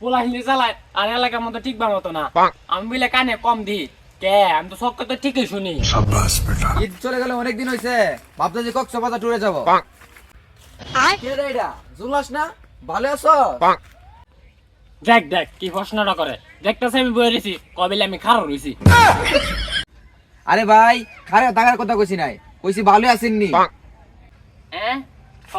পোলা হিলে চালায় আর এলাকার মতো ঠিক মতো না। আমি বলে কানে কম দি। কে? আমি তো সব কথা ঠিকই শুনি। ঈদ চলে গেলে অনেক দিন হয়েছে ভাবতে যে কক্সবাজার ট্যুরে যাব কে রে এটা? জুলাস না? ভালো আছো? দেখ দেখ কি প্রশ্নটা করে। দেখতেছে আমি বয়ে রয়েছি কবিলে আমি খারাপ রয়েছি আরে ভাই খারে থাকার কথা কইছি নাই। কইছি ভালো আছেননি হ্যাঁ? হ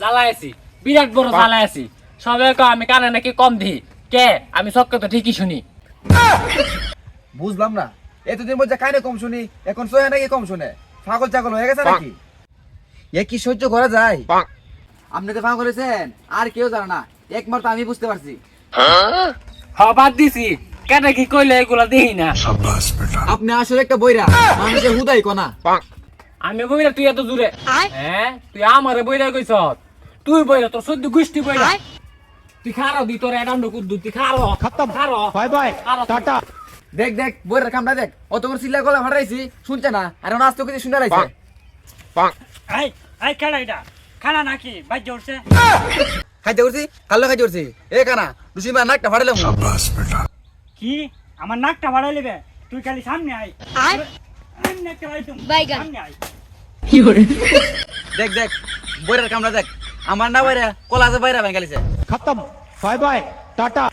জ্বালাই আছি বিরাট বড় জ্বালাই আছি সবাই কয় আমি কানে নাকি কম দি। কে? আমি সব কথা ঠিকই শুনি। বুঝলাম না। এতদিন বলছে কাইনে কম শুনি এখন সোহে নাকি কম শুনে। পাগল চাগল হয়ে গেছে নাকি? এ কি সহ্য করা যায়? আপনি তো পাগল হয়েছেন আর কেউ জানে না। একমাত্র আমি বুঝতে পারছি। হ বাদ দিছি। কেন কি কইলে এগুলা দেখি না। আপনি আসলে একটা বইরা মানুষের হুদাই কনা। আমি বইরা তুই এত দূরে হ্যাঁ? তুই আমারে বইরা কইছ তুই বইরা তোর সদ্য গোষ্ঠী বইরা। তুই খারো দি তোর এডান্ড কুদ্দু তুই খারো খতম খারো বাই বাই টাটা দেখ দেখ বইরার কামটা দেখ অত করে চিল্লা গলা ফাটাইছি শুনছে না আর এখন আস্তে করে শুনে রাখছে এই এই কেডা এটা খানা নাকি বাজ্য উঠছে খাইতে উঠছি কালো খাইতে উঠছি এ কানা রুসিমা নাকটা ফাটালাম কি আমার নাকটা বাড়াই নেবে তুই খালি সামনে আয় সামনে একটা আয় তুমি। বাইগান। সামনে আয় দেখ দেখ বইরার কামটা দেখ আমার না বাইরা কলা আছে বাইরা ভেঙে গেছে खत्म। Bye bye Tata